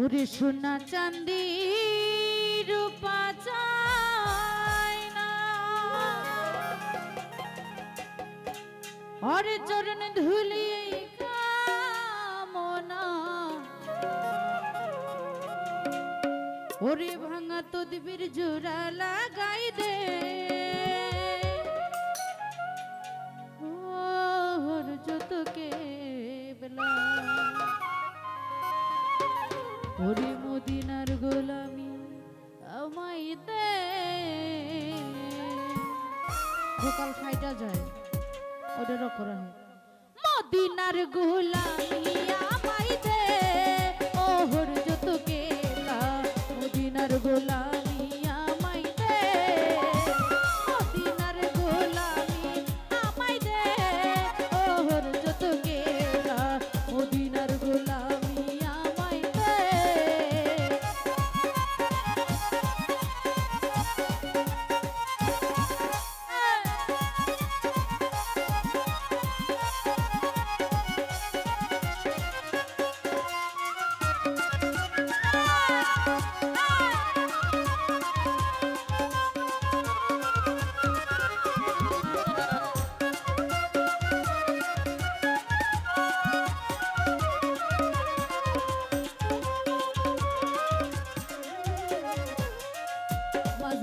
ওরে সোনা চান্দি রূপা চায় না। ওরে চরণ ধুলি কামনা। ওরে ভাঙা তদবির জোড়া লাগাই দে। ভোকাল ফাইটা যায়। ওদেরও করা হয়। মদিনার গোলামিয়া পাইতে ওহর যত গেলা মদিনার গোলাম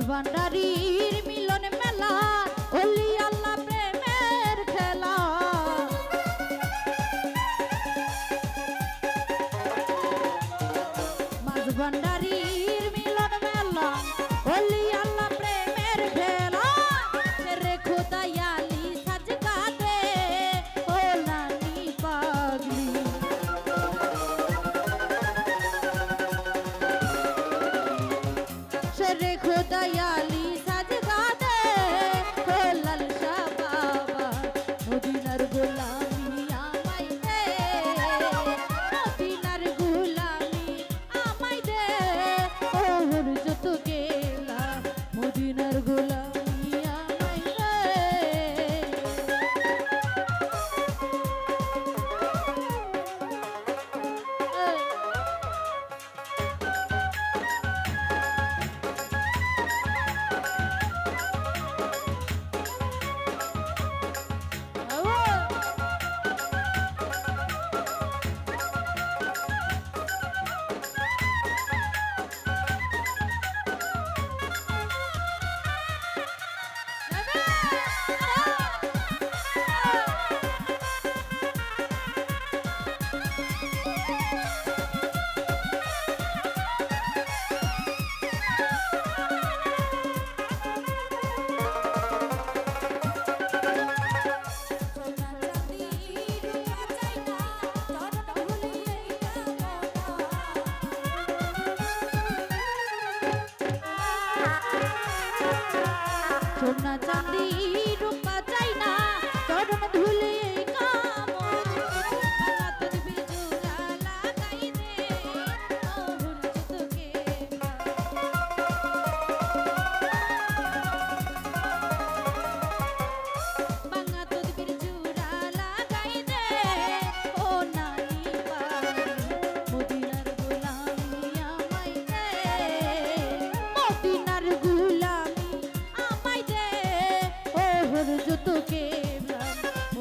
ভান্ডারির মিলন মেলা অলি আল্লাহ প্রেমের খেলা। মাঝ ভান্ডারির চাঁদি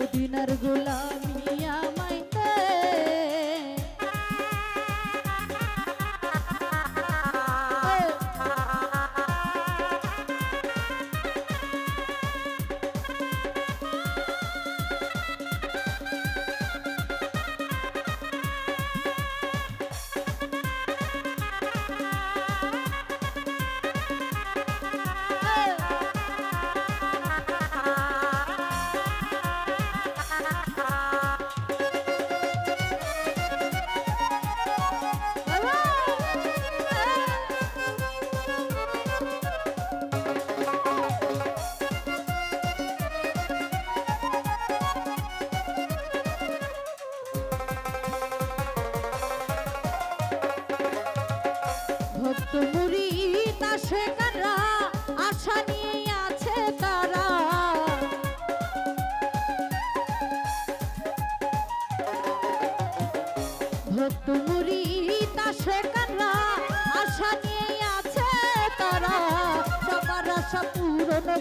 মদিনার গোলাম।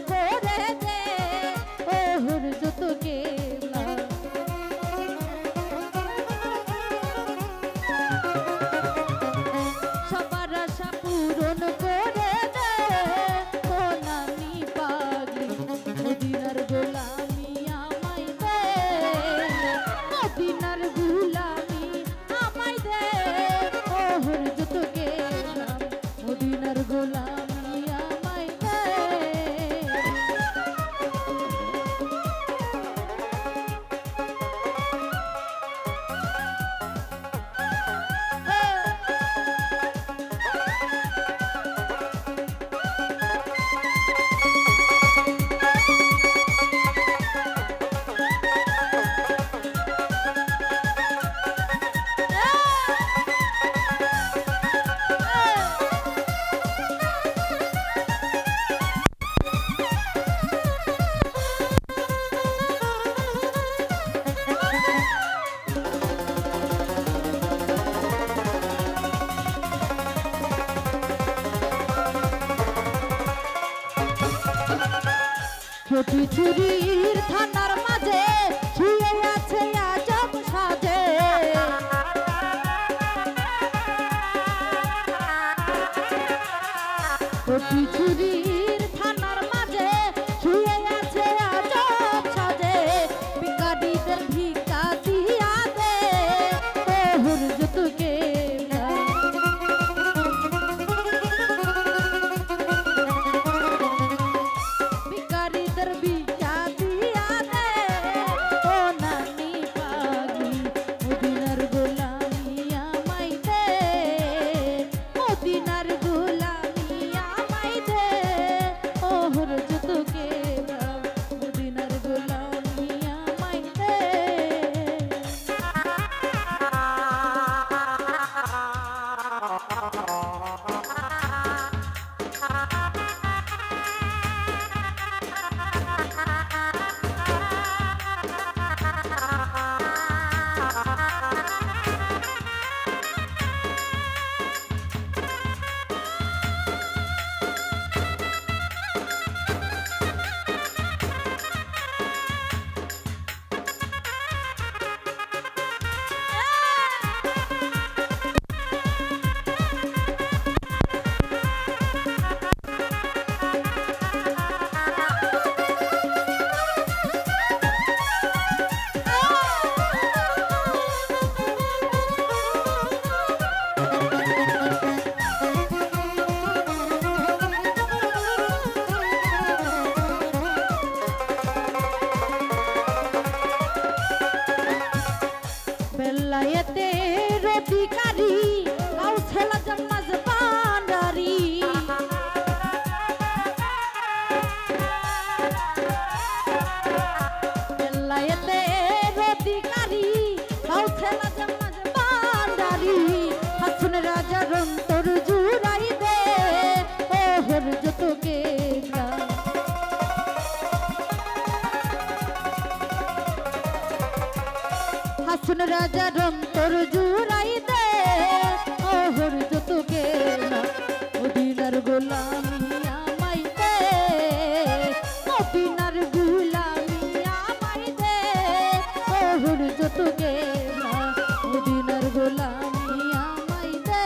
করে ছোট চুরির থানার মা মন রাজার অন্তর জুড়াই দে। ওহর যত না মদিনার গোলামি আমাই দে। মদিনার গোলামি আমাই দে। ওহর যত না মদিনার গোলামি আমাই দে।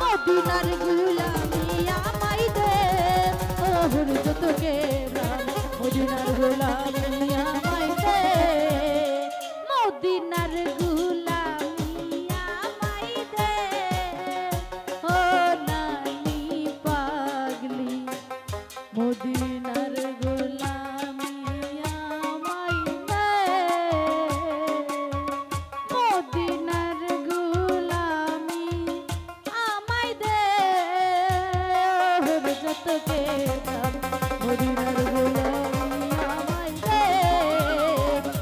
মদিনার গোলামি আমাই দে। ওহর যত না মদিনার গোলামি